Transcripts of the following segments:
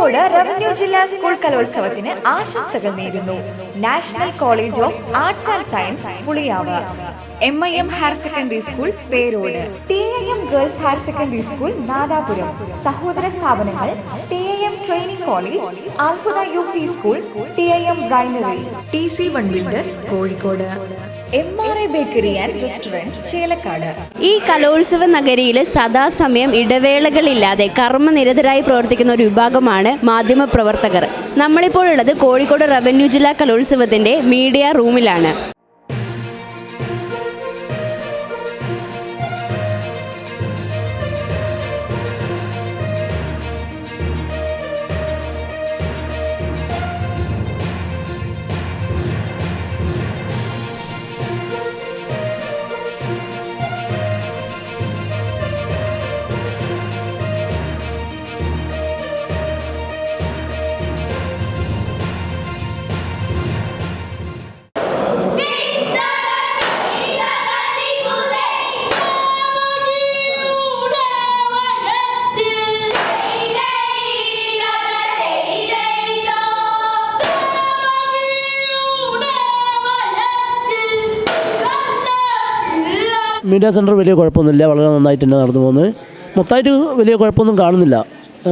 Kozhikode revenue ജില്ലാ school കലോത്സവത്തിന് ആശംസകൾ നേരുന്നു. National college of arts and science Puliyav. M I M higher secondary school Perod. T I M girls higher secondary school Nadapuram. സഹോദര സ്ഥാപനങ്ങൾ T I M training college അത്ഭുത U P school T I M ബ്രൈനറി T C one builders Kozhikode. Bakery and restaurant Chelakkad. ഈ കലോത്സവ നഗരിയിൽ സദാസമയം ഇടവേളകളില്ലാതെ കർമ്മനിരതരായി പ്രവർത്തിക്കുന്ന ഒരു വിഭാഗമാണ് മാധ്യമ പ്രവർത്തകർ. നമ്മളിപ്പോഴുള്ളത് കോഴിക്കോട് റവന്യൂ ജില്ലാ കലോത്സവത്തിന്റെ മീഡിയ റൂമിലാണ്. മീഡിയ സെന്റർ വലിയ കുഴപ്പമൊന്നുമില്ല. വളരെ നന്നായിട്ട് തന്നെ നടന്നു പോകുന്നത് മൊത്തമായിട്ട് വലിയ കുഴപ്പമൊന്നും കാണുന്നില്ല.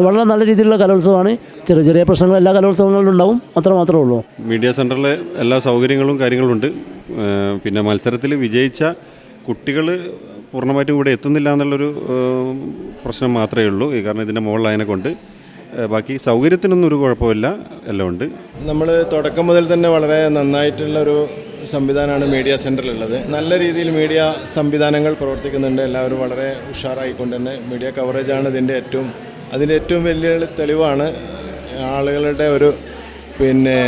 വളരെ നല്ല രീതിയിലുള്ള കലോത്സവമാണ്. ചെറിയ ചെറിയ പ്രശ്നങ്ങൾ എല്ലാ കലോത്സവങ്ങളിലും ഉണ്ടാവും. അത്ര മാത്രമേ ഉള്ളൂ. മീഡിയ സെന്ററിൽ എല്ലാ സൗകര്യങ്ങളും കാര്യങ്ങളും ഉണ്ട് പിന്നെ മത്സരത്തിൽ വിജയിച്ച കുട്ടികൾ പൂർണമായിട്ടും ഇവിടെ എത്തുന്നില്ല എന്നുള്ളൊരു പ്രശ്നം മാത്രമേ ഉള്ളൂ. ഈ കാരണം ഇതിന്റെ മുകളിലായതിനെ കൊണ്ട്. ബാക്കി സൗകര്യത്തിനൊന്നും ഒരു കുഴപ്പമില്ല. എല്ലാം ഉണ്ട്. നമ്മൾ തുടക്കം മുതൽ തന്നെ വളരെ നന്നായിട്ടുള്ളൊരു സംവിധാനമാണ് മീഡിയ സെന്ററിലുള്ളത് നല്ല രീതിയിൽ മീഡിയ സംവിധാനങ്ങൾ പ്രവർത്തിക്കുന്നുണ്ട്. എല്ലാവരും വളരെ ഉഷാറായിക്കൊണ്ട് തന്നെ മീഡിയ കവറേജാണ് ഇതിന്റെ ഏറ്റവും അതിന്റെ ഏറ്റവും വലിയ തെളിവാണ് ആളുകളുടെ ഒരു പിന്നെ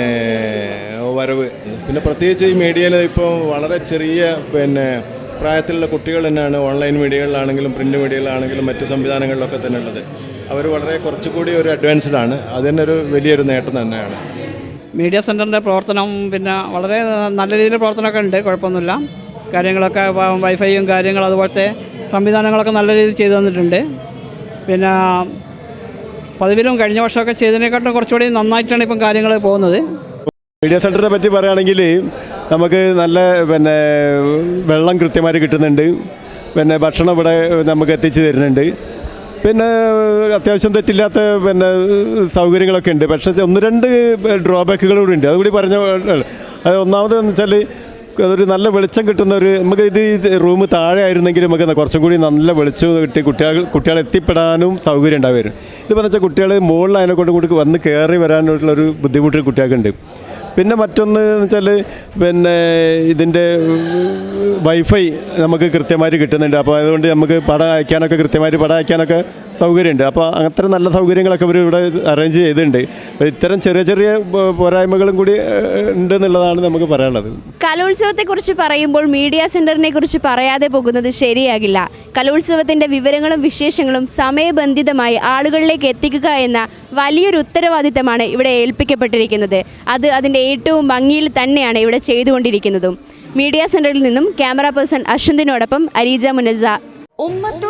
വരവ്. പിന്നെ പ്രത്യേകിച്ച് ഈ മീഡിയയിൽ ഇപ്പോൾ വളരെ ചെറിയ പിന്നെ പ്രായത്തിലുള്ള കുട്ടികൾ തന്നെയാണ് ഓൺലൈൻ മീഡിയകളിലാണെങ്കിലും പ്രിന്റ് മീഡിയകളിലാണെങ്കിലും മറ്റ് സംവിധാനങ്ങളിലൊക്കെ തന്നെ ഉള്ളത് അവർ വളരെ കുറച്ചുകൂടി ഒരു അഡ്വാൻസ്ഡ് ആണ്. അത് തന്നെ ഒരു വലിയൊരു നേട്ടം തന്നെയാണ്. മീഡിയ സെന്ററിന്റെ പ്രവർത്തനം പിന്നെ വളരെ നല്ല രീതിയിൽ പ്രവർത്തനമൊക്കെ ഉണ്ട് കുഴപ്പമൊന്നുമില്ല. കാര്യങ്ങളൊക്കെ വൈഫൈയും കാര്യങ്ങളും അതുപോലത്തെ സംവിധാനങ്ങളൊക്കെ നല്ല രീതിയിൽ ചെയ്തു തന്നിട്ടുണ്ട്. പിന്നെ പതിവിലും കഴിഞ്ഞ വർഷമൊക്കെ ചെയ്തതിനെക്കാട്ടും കുറച്ചുകൂടി നന്നായിട്ടാണ് ഇപ്പം കാര്യങ്ങൾ പോകുന്നത്. മീഡിയ സെന്ററിനെ പറ്റി പറയുകയാണെങ്കിൽ നമുക്ക് നല്ല പിന്നെ വെള്ളം കൃത്യമായിട്ട് കിട്ടുന്നുണ്ട്. പിന്നെ ഭക്ഷണം ഇവിടെ നമുക്ക് എത്തിച്ചു തരുന്നുണ്ട്. പിന്നെ അത്യാവശ്യം തെറ്റില്ലാത്ത പിന്നെ സൗകര്യങ്ങളൊക്കെ ഉണ്ട്. പക്ഷേ ഒന്ന് രണ്ട് ഡ്രോബാക്കുകൾ കൂടി ഉണ്ട്. അതുകൂടി പറഞ്ഞ അത് ഒന്നാമത് എന്ന് വെച്ചാൽ അതൊരു നല്ല വെളിച്ചം കിട്ടുന്ന ഒരു നമുക്ക് ഇത് റൂം താഴെ ആയിരുന്നെങ്കിൽ നമുക്ക് കുറച്ചും കൂടി നല്ല വെളിച്ചം കിട്ടി കുട്ടികൾ കുട്ടികൾ എത്തിപ്പെടാനും സൗകര്യം ഉണ്ടാവുമായിരുന്നു. ഇതിപ്പോൾ വെച്ചാൽ കുട്ടികൾ മുകളിൽ അതിനെ കൊണ്ട് കൂടി വന്ന് കയറി വരാനുള്ളൊരു ബുദ്ധിമുട്ട് കുട്ടികൾക്കുണ്ട്. പിന്നെ മറ്റൊന്ന് എന്ന് വെച്ചാൽ പിന്നെ ഇതിന്റെ വൈഫൈ നമുക്ക് കൃത്യമായിട്ട് കിട്ടുന്നുണ്ട്. അപ്പോൾ അതുകൊണ്ട് നമുക്ക് പടം അയക്കാനൊക്കെ കൃത്യമായിട്ട് പടം അയക്കാനൊക്കെ സൗകര്യമുണ്ട്. അപ്പോൾ അങ്ങനത്തെ നല്ല സൗകര്യങ്ങളൊക്കെ അവർ ഇവിടെ അറേഞ്ച് ചെയ്തിട്ടുണ്ട്. ഇത്തരം ചെറിയ ചെറിയ പോരായ്മകളും കൂടി ഉണ്ട് എന്നുള്ളതാണ് നമുക്ക് പറയാനുള്ളത്. കലോത്സവത്തെക്കുറിച്ച് പറയുമ്പോൾ മീഡിയ സെന്ററിനെ കുറിച്ച് പറയാതെ പോകുന്നത് ശരിയാകില്ല. കലോത്സവത്തിന്റെ വിവരങ്ങളും വിശേഷങ്ങളും സമയബന്ധിതമായി ആളുകളിലേക്ക് എത്തിക്കുക എന്ന വലിയൊരു ഉത്തരവാദിത്തമാണ് ഇവിടെ ഏൽപ്പിക്കപ്പെട്ടിരിക്കുന്നത്. അത് അതിന്റെ ഏറ്റവും ഭംഗിയിൽ തന്നെയാണ് ഇവിടെ ചെയ്തുകൊണ്ടിരിക്കുന്നതും. മീഡിയ സെന്ററിൽ നിന്നും ക്യാമറ പേഴ്സൺ അശ്വന്തിനോടൊപ്പം അരീജ മുനസ ഉമ്മത്തൂർ